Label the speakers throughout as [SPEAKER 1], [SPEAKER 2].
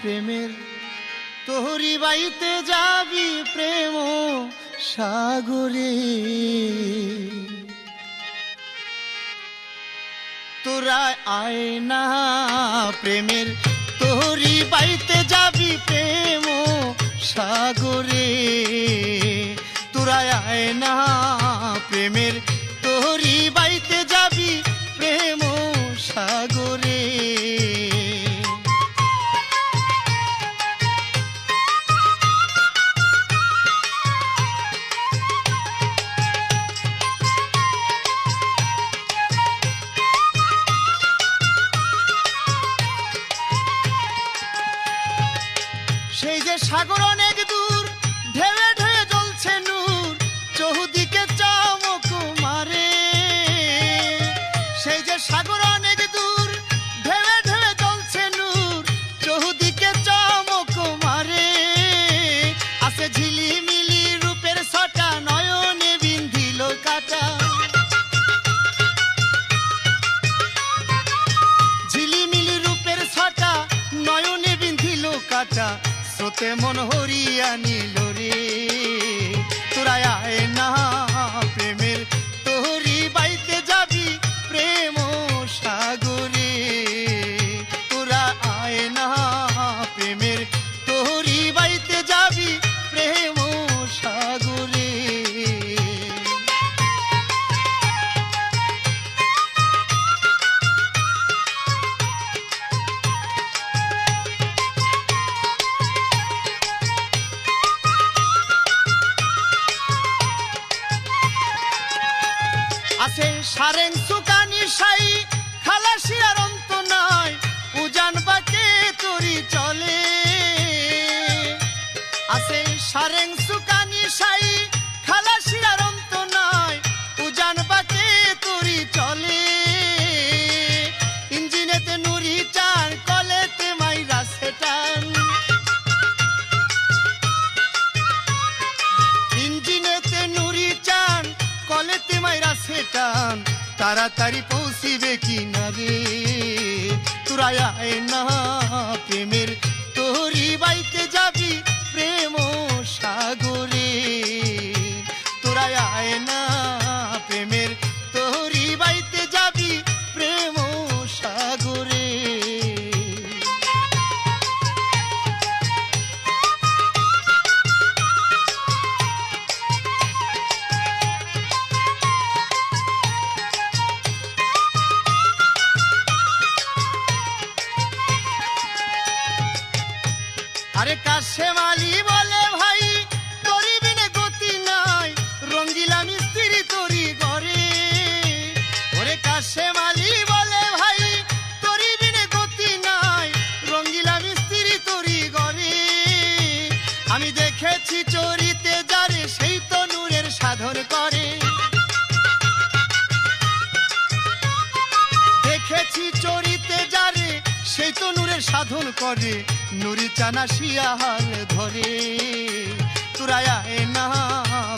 [SPEAKER 1] প্রেমের। তোহরি বাইতে যাবি প্রেম সাগরে। তোরা আয় না প্রেমের, তোহরি বাইতে যাবি প্রেম সাগরে। তোরা আয় না প্রেমের সাগর অনেক দূর ঢেউে ঢেউে জ্বলছে নূর, চৌদিকে চমক মারে। সেই যে সাগর অনেক দূর ঢেউে ঢেউে জ্বলছে নূর, চৌদিকে চমক মারে। আছে ঝিলিমিলি রূপের ছটা নয়নে বিন্ধিল কাটা। মন হরিয়া নিল রে? তোরা আয় না আছে সারেং সুকানি সাই খালাসিয়ার অন্ত নাই, উজান বাকে তরি চলে। আছে সারেং সুকানি সাই সেটান তাড়াতাড়ি পৌঁছিবে কিনারে তোরা না প্রেমের তোরি বাইতে যাবি আরে কাশে মালি বলে ভাই, তোরি বিনে গতি নাই, রঙ্গিলা মিস্ত্রি তোরি ঘরে। ওরে কাশে মালি বলে ভাই, তোরি বিনে গতি নাই, রঙ্গিলা মিস্ত্রি তোরি ঘরে। আমি দেখেছি চরিতে যারে, সেই তো নূরের সাধন করে। দেখেছি যারে সেই তো নূরের সাধন করে, নুরি চানা শিয়াল ধরে। তোরা আয় না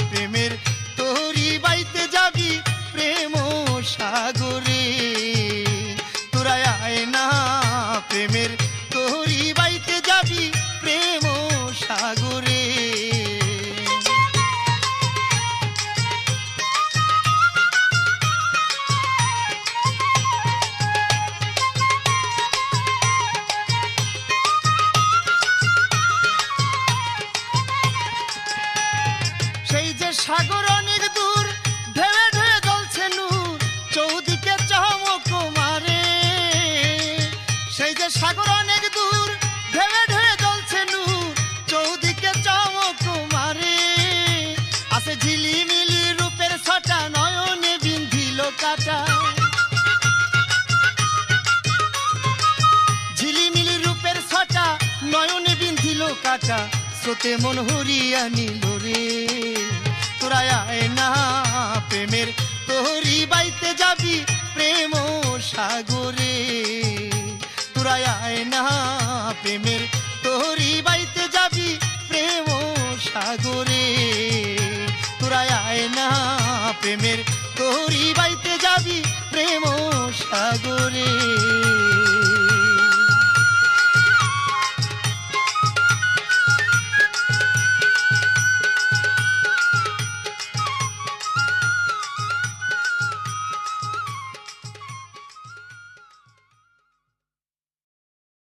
[SPEAKER 1] প্রেমের তোরি বাইতে যাবি সাগর অনেক দূর ঢেউে ঢেউে জ্বলছে নূর। চৌদিকে চমক মারে আছে ঝিলিমিলি রূপের ছটা নয়নে বিন্ধিল কাটা। ঝিলিমিলি রূপের ছটা নয়নে বিন্ধিল কাটা। স্রোতে মন হরিয়া নিল রে, তোরা আয় না, প্রেমের তোহরি বাইতে যাবি প্রেম সাগরে। তোরা আয় না প্রেমের তোরি বাইতে যাবি প্রেম সাগরে। তোরা আয় না প্রেমের তোরি বাইতে যাবি প্রেম সাগরে।